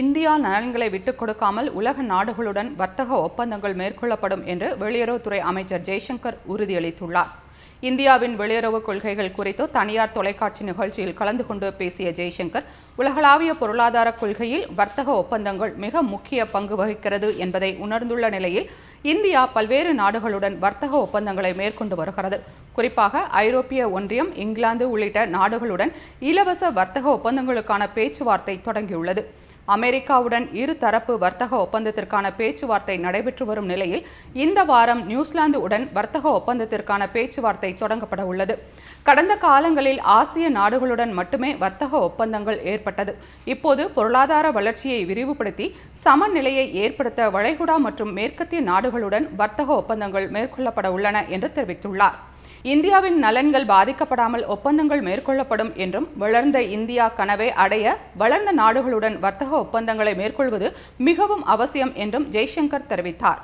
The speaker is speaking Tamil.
இந்தியா நலன்களை விட்டுக் கொடுக்காமல் உலக நாடுகளுடன் வர்த்தக ஒப்பந்தங்கள் மேற்கொள்ளப்படும் என்று வெளியுறவுத்துறை அமைச்சர் ஜெய்சங்கர் உறுதியளித்துள்ளார். இந்தியாவின் வெளியுறவு கொள்கைகள் குறித்து தனியார் தொலைக்காட்சி நிகழ்ச்சியில் கலந்து கொண்டு பேசிய ஜெய்சங்கர் உலகளாவிய பொருளாதார கொள்கையில் வர்த்தக ஒப்பந்தங்கள் மிக முக்கிய பங்கு வகிக்கிறது என்பதை உணர்ந்துள்ள நிலையில் இந்தியா பல்வேறு நாடுகளுடன் வர்த்தக ஒப்பந்தங்களை மேற்கொண்டு வருகிறது. குறிப்பாக ஐரோப்பிய ஒன்றியம் இங்கிலாந்து உள்ளிட்ட நாடுகளுடன் இலவச வர்த்தக ஒப்பந்தங்களுக்கான பேச்சுவார்த்தை தொடங்கியுள்ளது. அமெரிக்காவுடன் இருதரப்பு வர்த்தக ஒப்பந்தத்திற்கான பேச்சுவார்த்தை நடைபெற்று வரும் நிலையில் இந்த வாரம் நியூசிலாந்து உடன் வர்த்தக ஒப்பந்தத்திற்கான பேச்சுவார்த்தை தொடங்கப்பட உள்ளது. கடந்த காலங்களில் ஆசிய நாடுகளுடன் மட்டுமே வர்த்தக ஒப்பந்தங்கள் ஏற்பட்டது. இப்போது பொருளாதார வளர்ச்சியை விரிவுபடுத்தி சமநிலையை ஏற்படுத்த வளைகுடா மற்றும் மேற்கத்திய நாடுகளுடன் வர்த்தக ஒப்பந்தங்கள் மேற்கொள்ளப்பட உள்ளன என்று தெரிவித்துள்ளார். இந்தியாவின் நலன்கள் பாதிக்கப்படாமல் ஒப்பந்தங்கள் மேற்கொள்ளப்படும் என்றும் வளர்ந்த இந்தியா கனவை அடைய வளர்ந்த நாடுகளுடன் வர்த்தக ஒப்பந்தங்களை மேற்கொள்வது மிகவும் அவசியம் என்றும் ஜெய்சங்கர் தெரிவித்தார்.